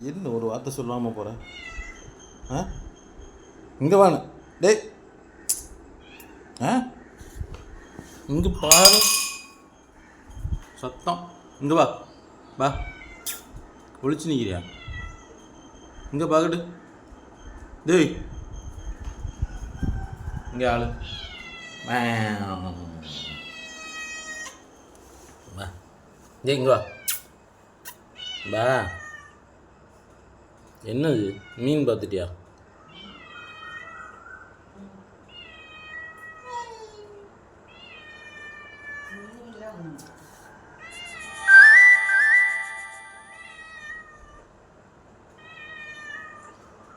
என்ன ஒரு வார்த்தை சொல்லாமல் போகிறேன் ஆ? இங்கே வாங்க டேய். ஆ? இங்கே பாரு. சத்தம். இங்கே வா. வா. ஒழிச்சு நிற்கிறியா இங்கே பார்க்கட்டு டேய். இங்கே ஆளு. வா. டேய் இங்கே வா. வா. என்னது? மீன் பார்த்துட்டியா?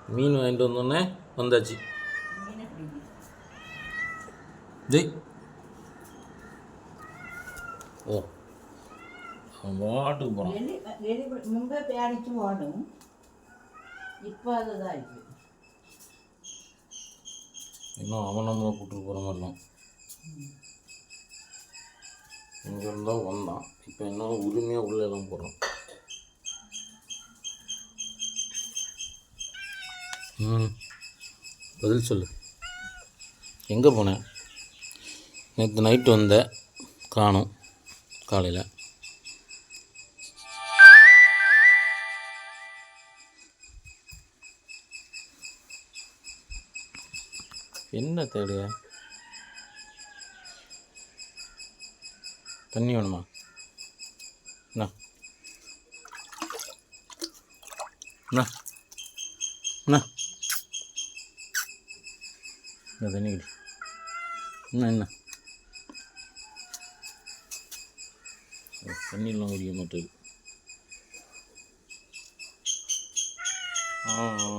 மீன் வாங்கிட்டு வந்தோடனே வந்தாச்சு. ஜெய் ஓ அவன் போகிறான் இப்போ அதுதான் இது. இன்னும் அவன் நம்மளை கூப்பிட்டு போகிற மாதிரிலாம் இங்கே இருந்தால் வந்தான் இப்போ என்ன உரிமையாக உள்ளே எல்லாம் போகிறோம் ம். பதில் சொல்லு. எங்கே போனேன்? நேற்று நைட்டு வந்த காணும் காலையில். என்ன தேடுக தண்ணி வேணுமா? என்ன என்ன என்ன தண்ணி குடி. என்ன என்ன தண்ணீர்லாம் தண்ணியெல்லாம் குடிக்க மாட்டேது ஆ ஆ.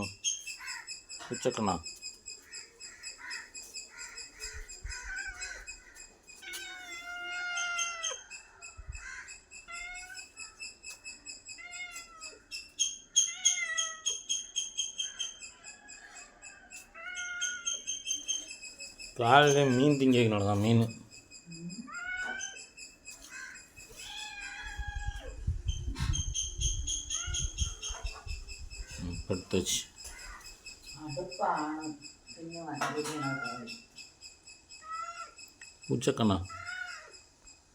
காலையிலே மீன் திங்கிறதுனால தான் மீன். படுத்துச்சு பூச்சக்கண்ணா?